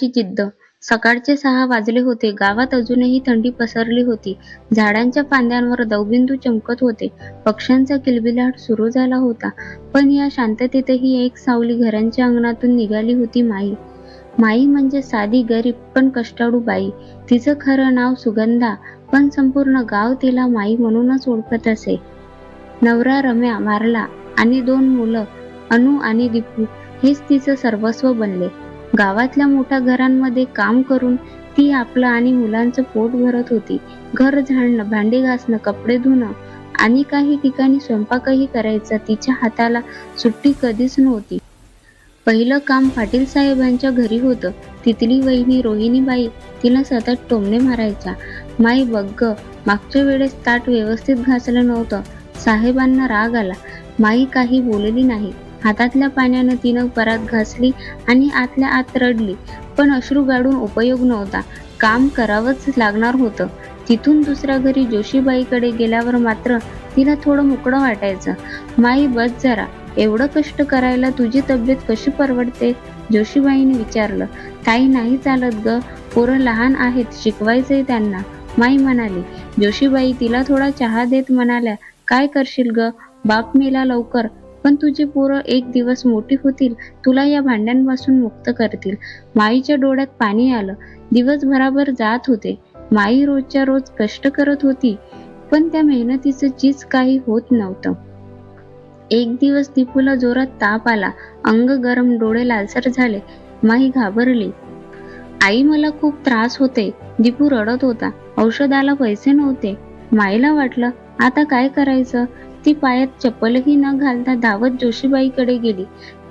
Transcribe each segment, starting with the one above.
ची जिद्द. सकाळचे सहा वाजले होते. गावात अजूनही थंडी पसरली होती. झाडांच्या फांद्यांवर दवबिंदू चमकत होते. पक्ष्यांचा किलबिलाट सुरू झाला होता. पण या शांततेतही एक सावली घरांच्या अंगणातून निघाली होती माई. माई म्हणजे साधी गरीब पण कष्टाळू बाई. तिचं खरं नाव सुगंधा पण संपूर्ण गाव तिला माई म्हणूनच ओळखत असे. नवरा रम्या मारला आणि दोन मुलं अनु आणि दीपू हेच तिचं सर्वस्व बनले. गावातल्या मोठ्या घरांमध्ये काम करून ती आपलं आणि मुलांचं पोट भरत होती. घर झाडणं भांडी घासणं कपडे धुणं आणि काही ठिकाणी स्वयंपाकही करायचा तिच्या हाताला सुट्टी कधीच नव्हती. पहिलं काम पाटील साहेबांच्या घरी होतं. तिथली वहिनी रोहिणीबाई तिला सतत टोमणे मारायच्या. माई बघ मागच्या वेळेस ताट व्यवस्थित घासलं नव्हतं. साहेबांना राग आला. माई काही बोलली नाही. हातातल्या पाण्यानं तिनं परात घासली आणि आतल्या आत रडली. पण अश्रू गाडून उपयोग नव्हता. काम करावंच लागणार होतं. तिथून दुसऱ्या घरी जोशीबाईकडे गेल्यावर मात्र तिला थोडं मोकळं वाटायचं. माई बस जरा. एवढं कष्ट करायला तुझी तब्येत कशी परवडते? जोशीबाईने विचारलं. ताई नाही चालत ग. पोरं लहान आहेत. शिकवायचंय त्यांना. माई म्हणाली. जोशीबाई तिला थोडा चहा देत म्हणाल्या काय करशील ग? बाप मेला लवकर. पण तुझी पोरं एक दिवस मोठी होतील तुला या भांड्यांपासून मुक्त करतील. माईच्या डोळ्यात पाणी आलं. दिवसभराभर जात होते. माई रोजच्या रोज कष्ट करत होती पण त्या मेहनतीचं चीज काही होत नव्हतं. एक दिवस दीपूला जोरात ताप आला. अंग गरम डोळे लालसर झाले. माई घाबरली. आई मला खूप त्रास होते. दीपू रडत होता. औषधाला पैसे नव्हते. माईला वाटलं आता काय करायचं? ती पायात चप्पलही न घालता धावत जोशीबाईकडे गेली.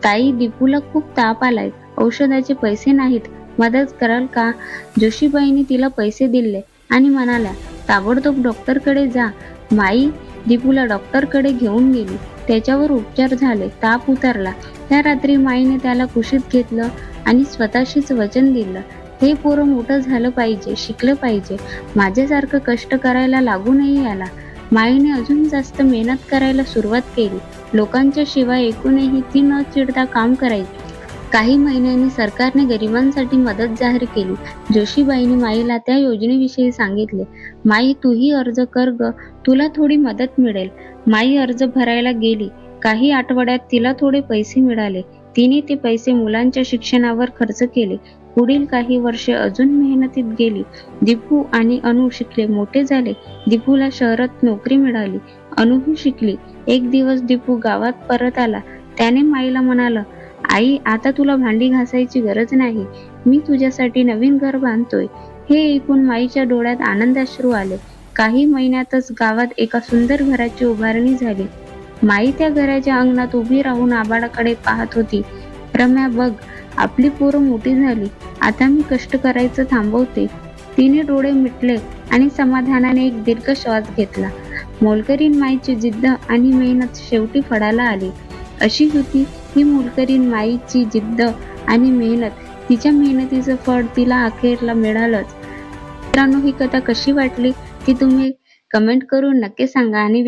ताई दीपूला खूप ताप आलाय. औषधाचे पैसे नाहीत. मदत कराल का? जोशीबाईने तिला पैसे दिले आणि म्हणाल्या ताबडतोब डॉक्टरकडे जा. माई दीपूला डॉक्टरकडे घेऊन गेली. त्याच्यावर उपचार झाले. ताप उतरला. त्या रात्री माईने त्याला कुशीत घेतलं आणि स्वतःशीच वचन दिलं. हे पोरं मोठं झालं पाहिजे शिकलं पाहिजे. माझ्यासारखं कष्ट करायला लागू नाही याला माईने अजून जास्त मेहनत करायला सुरुवात केली. लोकांच्या शिवाय एकूणही ती न चिडता काम करायची. काही महिन्यांनी सरकारने गरिबांसाठी मदत जाहीर केली. जोशीबाईंनी माईला त्या योजनेविषयी सांगितले माई तूही अर्ज कर ग तुला थोडी मदत मिळेल. माई अर्ज भरायला गेली. काही आठवड्यात तिला थोडे पैसे मिळाले. तिने ते पैसे मुलांच्या शिक्षणावर खर्च केले. पुढील काही वर्षे अजून मेहनतीत गेली. दीपू आणि अनु शिकले. मोठे झाले. दीपूला शहरात नोकरी मिळाली. अनुही शिकली. एक दिवस दीपू गावात परत आला. त्याने माईला म्हणाला आई आता तुला भांडी घासायची गरज नाही. मी तुझ्यासाठी नवीन घर बांधतोय. हे ऐकून माईच्या डोळ्यात आनंदाश्रू आले. काही महिन्यातच गावात एका सुंदर घराची उभारणी झाली. माई त्या घराच्या अंगणात उभी राहून आबाळाकडे पाहत होती. रम्या बघ आपली पोरं मोठी झाली. आता मी कष्ट करायचं थांबवते. तिने डोळे मिटले आणि समाधानाने एक दीर्घ श्वास घेतला. मोलकरीण माईची जिद्द आणि मेहनत शेवटी फळाला आली. अशी होती ही मोलकरीन माईची जिद्द आणि मेहनत तिच्या मेहनतीचं फळ तिला अखेरला मिळालंच. मित्रांनो ही कथा कशी वाटली ती तुम्ही कमेंट करून नक्की सांगा आणि